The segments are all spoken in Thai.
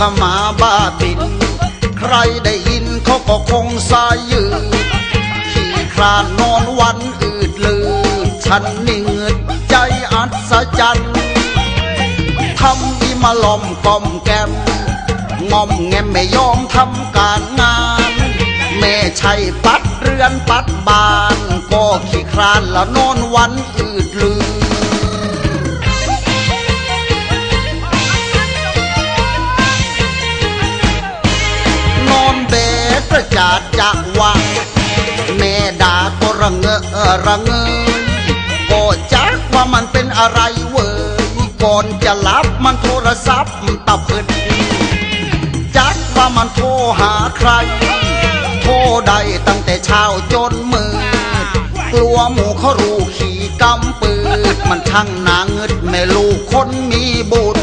ขมาบ้าบินใครได้ยินเขาก็คงสายยืนขี่คลานนอนวันอืดลืนฉันนิ่งเงดใจอัศจรรย์ทำอีมาล้อมกอมแกมงอมแงมไม่ยอมทำการงาน แม่ใช่ปัดเรือนปัดบาน ก็ขี้คลานละนอนวันอืดลื ด่าก็ระเงอระเงยก็จักว่ามันเป็นอะไรเว้ยก่อนจะหลับมันโทรศัพท์ตะพึดจักว่ามันโทรหาใคร โทรได้ตั้งแต่เช้าจนมืดกลัวหมูเขารู้ขี่กำปืดมันช่างหนาเงึดแม่ลูกคนมีบุญ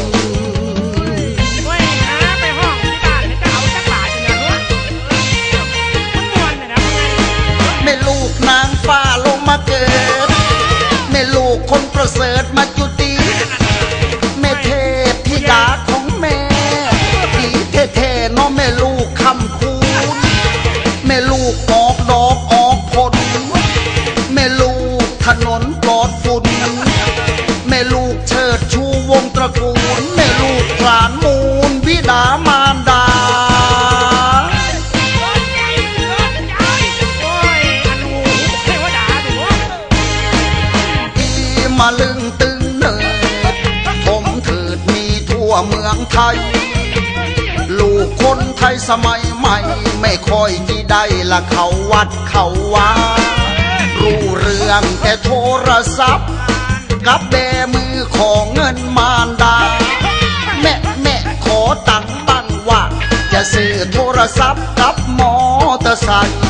องไทย ลูกคนไทยสมัยใหม่ ไม่ค่อยจีได้ละเขาวัดเขาว่ารู้เรื่องแต่โทรศัพท์ กับแบมือของเงินมารดา แม่แม่ขอตังค์บ้างว่า จะซื้อโทรศัพท์กับมอเตอร์ไซค์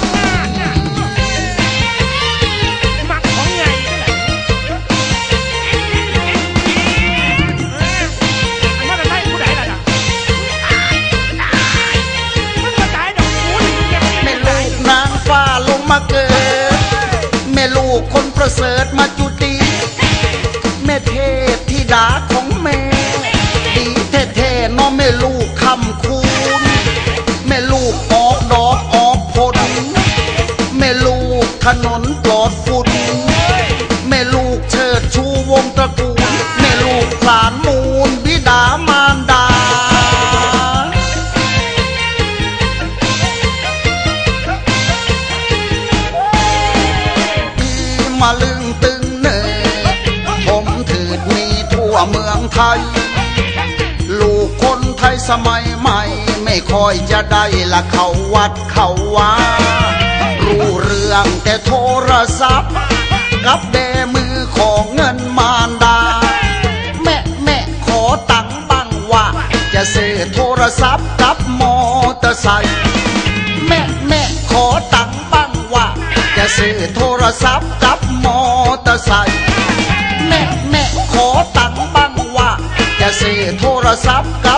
ประเสริฐมา ทย ลูกคนไทยสมัยใหม่ ไม่ค่อยจะได้ละเขาวัดเขาว่ารู้เรื่องแต่โทรศัพท์ กับแบมือของเงินมารดา แม่แม่ขอตังค์บ้างว่า จะซื้อโทรศัพท์กับมอเตอร์ไซค์แม่แม่ขอตังค์บ้างว่า จะซื้อโทรศัพท์กับ แม่แม่ขอตังค์บ้างว่า จะซื้อโทรศัพท์กับ บ